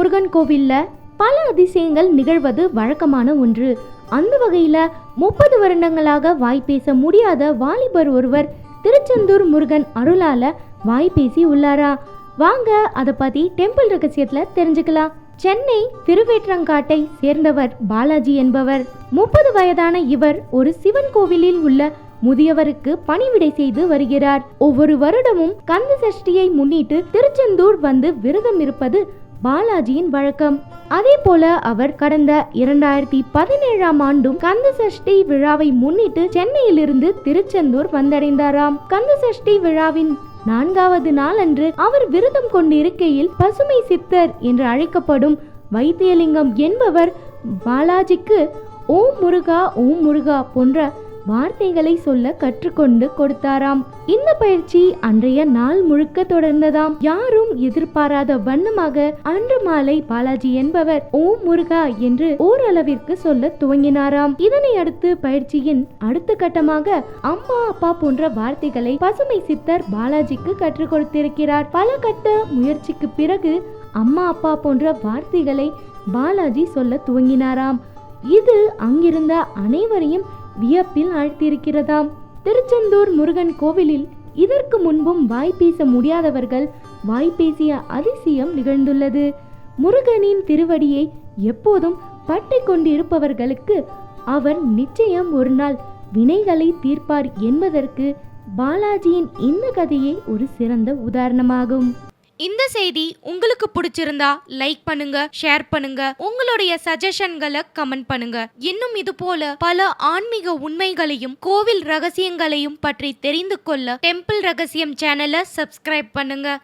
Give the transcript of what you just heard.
முருகன் கோவில்ல பல அதிசயங்கள் நிகழ்வது வழக்கமான ஒன்று. அந்த வகையில முப்பது வருடங்களாக வாய் பேச முடியாத வாலிபர் ஒருவர் திருச்செந்தூர் முருகன் அருளால வாய் பேசி உள்ளாரா? வாங்க அதை பத்தி டெம்பிள் ரகசியத்துல தெரிஞ்சுக்கலாம். சென்னை திருவேற்றங்காட்டை சேர்ந்தவர் பாலாஜி என்பவர். முப்பது வயதான இவர் ஒரு சிவன் கோவிலில் உள்ள முதியவருக்கு பணிவிடை செய்து வருகிறார். ஒவ்வொரு வருடமும் கந்த சஷ்டியை முன்னிட்டு திருச்செந்தூர் வந்து விரதம் இருப்பது பாலாஜியின் வழக்கம். அதே போல அவர் கடந்த இரண்டாயிரத்தி பதினேழாம் ஆண்டும் கந்த சஷ்டி விழாவை முன்னிட்டு சென்னையிலிருந்து திருச்செந்தூர் வந்தடைந்தாராம். கந்த சஷ்டி விழாவின் நான்காவது நாளன்று அவர் விரதம் கொண்டிருக்கையில் பசுமை சித்தர் என்று அழைக்கப்படும் வைத்தியலிங்கம் என்பவர் பாலாஜிக்கு ஓம் முருகா ஓம் முருகா போன்ற வார்த்தைகளை சொல்ல கற்றுக்கொண்டு கொடுத்தாராம். இந்த பயிற்சி அன்றைய நாள் முழுக்க தொடர்ந்ததாம். யாரும் எதிர்பாராத வண்ணமாக அன்று மாலை பாலாஜி என்பவர் ஓம் முருகா என்று ஓரளவிற்கு சொல்ல துவங்கினாராம். இதனை அடுத்து பயிற்சியின் அடுத்த கட்டமாக அம்மா அப்பா போன்ற வார்த்தைகளை பசுமை சித்தர் பாலாஜிக்கு கற்றுக் கொடுத்திருக்கிறார். பல கட்ட முயற்சிக்கு பிறகு அம்மா அப்பா போன்ற வார்த்தைகளை பாலாஜி சொல்ல துவங்கினாராம். இது அங்கிருந்த அனைவரையும் வியப்பில் ஆழ்த்தியிருக்கிறதாம். திருச்செந்தூர் முருகன் கோவிலில் இதற்கு முன்பும் வாய் பேச முடியாதவர்கள் வாய் பேசிய அதிசயம் நிகழ்ந்துள்ளது. முருகனின் திருவடியை எப்போதும் பற்றி கொண்டிருப்பவர்களுக்கு அவர் நிச்சயம் ஒரு நாள் வினைகளை தீர்ப்பார் என்பதற்கு பாலாஜியின் இந்த கதையே ஒரு சிறந்த உதாரணமாகும். இந்த செய்தி உங்களுக்கு பிடிச்சிருந்தா லைக் பண்ணுங்க ஷேர் பண்ணுங்க. உங்களுடைய சஜஷன்களை கமெண்ட் பண்ணுங்க. இன்னும் இது போல பல ஆன்மீக உண்மைகளையும் கோவில் ரகசியங்களையும் பற்றி தெரிந்து கொள்ள டெம்பிள் ரகசியம் சேனலை சப்ஸ்கிரைப் பண்ணுங்க.